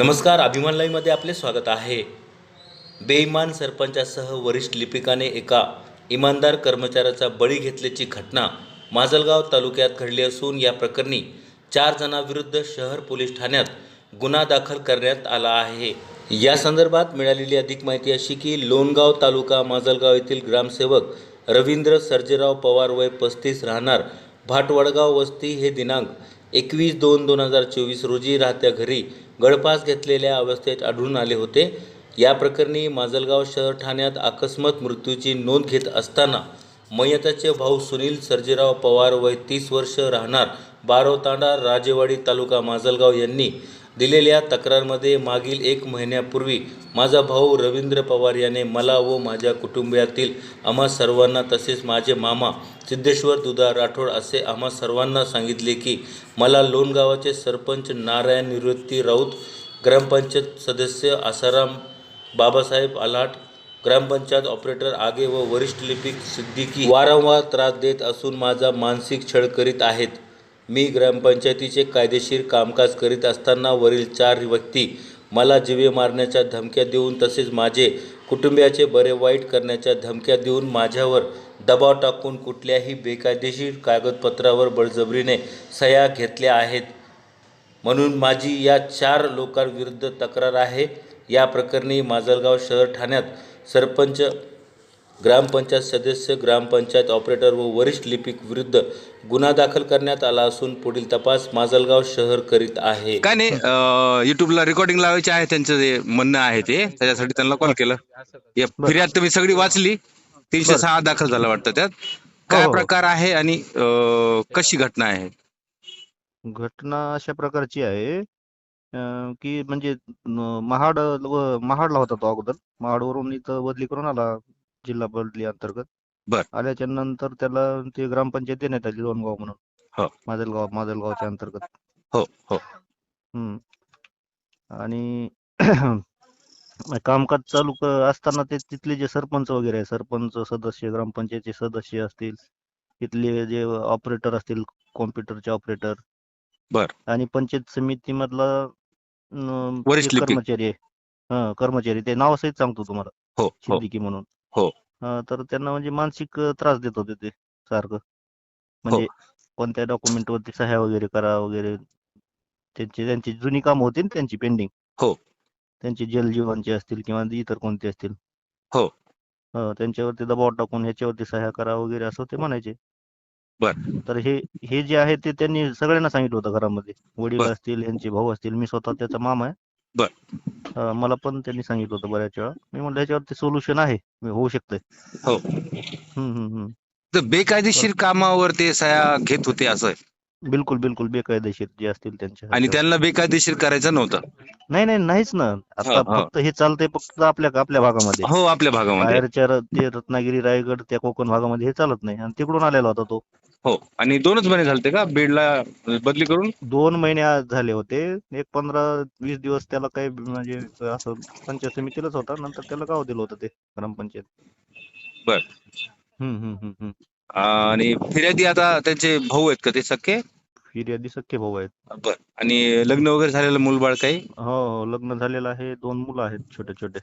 नमस्कार अभिमान लाईव्हमध्ये आपले स्वागत आहे. बेईमान सरपंचासह वरिष्ठ लिपिकाने एका इमानदार कर्मचाऱ्याचा बळी घेतल्याची घटना माजलगाव तालुक्यात घडली असून या प्रकरणी चार जणांविरुद्ध शहर पोलीस ठाण्यात गुन्हा दाखल करण्यात आला आहे. या संदर्भात मिळालेली अधिक माहिती अशी की लोणगाव तालुका माजलगाव येथील ग्रामसेवक रवींद्र सर्जेराव पवार वय पस्तीस राहणार. भाटवडगाव वस्ती हे दिनांक एकवीस दोन दोन हजार चोवीस रोजी राहत्या घरी गळफास घेतलेल्या अवस्थेत आढळून आले होते. या प्रकरणी माजलगाव शहर ठाण्यात अकस्मात मृत्यूची नोंद घेत असताना मयताचे भाऊ सुनील सर्जेराव पवार वय तीस वर्ष राहणार बारोतांडा राजेवाडी तालुका माजलगाव यांनी दिलेल्या तक्रारमध्ये मागील एक महिन्यापूर्वी माझा भाऊ रवींद्र पवार याने मला व माझ्या कुटुंबियातील आम्हा सर्वांना तसेच माझे मामा सिद्धेश्वर दुधा राठोड असे आम्हा सर्वांना सांगितले की मला लोणगावाचे सरपंच नारायण निवृत्ती राऊत ग्रामपंचायत सदस्य आसाराम बाबासाहेब आलाट ग्रामपंचायत ऑपरेटर आगे व वरिष्ठ लिपिक सिद्दीकी वारंवार त्रास देत असून माझा मानसिक छळ करीत आहेत. मी ग्रामपंचायतीचे कायदेशीर कामकाज करीत असताना वरील चार व्यक्ती मला जिवे मारण्याच्या धमक्या देऊन तसेच माझे कुटुंबियाचे बरे वाईट करण्याच्या धमक्या देऊन माझ्यावर दबाव टाकून कुठल्याही बेकायदेशीर कागदपत्रावर बळजबरीने सह्या घेतल्या आहेत. म्हणून माझी या चार लोकांविरुद्ध तक्रार आहे. या प्रकरणी माजलगाव शहर ठाण्यात सरपंच ग्रामपंचायत सदस्य ग्रामपंचायत ऑपरेटर व वरिष्ठ लिपिक विरुद्ध गुन्हा दाखल करण्यात आला असून पुढील तपास माजलगाव शहर करीत आहे. काय नाही युट्यूबला रेकॉर्डिंग लावायचे आहे त्यांचं जे म्हणणं आहे ते. त्याच्यासाठी त्यांना कॉल केलं. या फिर्याद तुम्ही सगळी वाचली. तीनशे सहा दाखल झाला वाटतं त्यात. काय हो. प्रकार आहे आणि अं, कशी घटना आहे? घटना अशा प्रकारची आहे अं, की म्हणजे न- महाड व- महाडला होता तो अगोदर. महाडवरून इथं बदली करून आला. जिल्हा बदली अंतर्गत. बर. आल्याच्यानंतर त्याला ते ग्रामपंचायत देण्यात आली लोणगाव म्हणून. हो. माजलगाव माजलगावच्या अंतर्गत. हो हो. हम्म. आणि कामकाज चालू क- असताना ते तिथले जे सरपंच वगैरे आहे सरपंच सदस्य ग्रामपंचायतचे सदस्य असतील तिथले जे ऑपरेटर असतील कॉम्प्युटरचे ऑपरेटर बर. आणि पंचायत समितीमधला अं, वरिष्ठ एक लिपिक. कर्मचारी आहे. हा कर्मचारी ते नावासहित सांगतो तुम्हाला. हो हो. सिद्दीकी म्हणून. हो. हा, तर त्यांना म्हणजे मानसिक अं, त्रास देत होते ते सारखं म्हणजे कोणत्या डॉक्युमेंट वरती सह्या वगैरे करा वगैरे त्यांची त्यांची जुनी कामं होती ना त्यांची पेंडिंग हो. त्यांची जल जीवनची असतील किंवा इतर कोणते असतील हो. हा, त्यांच्यावरती दबाव टाकून ह्याच्यावरती सह्या करा वगैरे असं ते म्हणायचे बर. तर हे हे जे आहे ते त्यांनी सगळ्यांना सांगितलं होतं घरामध्ये वडील बर. असतील यांचे भाऊ असतील मी स्वतः त्याचा मामा आहे बर. मला पण त्यांनी सांगितलं होतं बऱ्याच वेळा. मी म्हणलं ह्याच्यावरती सोल्युशन आहे. मी होऊ शकतंय. हो. हम्म हम्म हम्म तर बेकायदेशीर कामावर ते सह्या घेत होते असं. बिलकुल बिलकुल. बेकायदेशीर जे असतील त्यांच्या आणि ह्याच्यावर. त्यांना बेकायदेशीर करायचं नव्हतं? नाही नाही नाहीच ना. आता हा, हा. फक्त हे चालतंय फक्त आपल्या आपल्या भागामध्ये. हो आपल्या भागामध्ये. बाहेरच्या र- ते रत्नागिरी रायगड त्या कोकण भागामध्ये हे चालत नाही. आणि तिकडून आलेला होता तो. हो. आणि दोनच महिने झालते का? बीडला बदली करून? दोन महिने आज झाले होते. एक पंधरा वीस दिवस त्याला काही म्हणजे असं पंचायत समितीलाच होता. नंतर त्याला गाव दिलं होतं ते ग्रामपंचायत. बर. हम्म हम्म हम्म हम्म. आणि फिर्यादी आता त्यांचे भाऊ आहेत का ते सख्खे? फिर्यादी सख्खे भाऊ आहेत. बर. आणि लग्न वगैरे झालेलं मूलबाळ काही? हो हो. लग्न झालेलं आहे. दोन मुलं आहेत छोटे छोटे.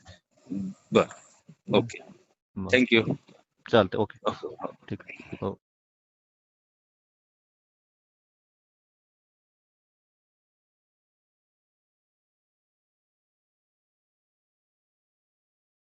बर. ओके. थँक्यू चालतंय. ओके. ठीक आहे. हो.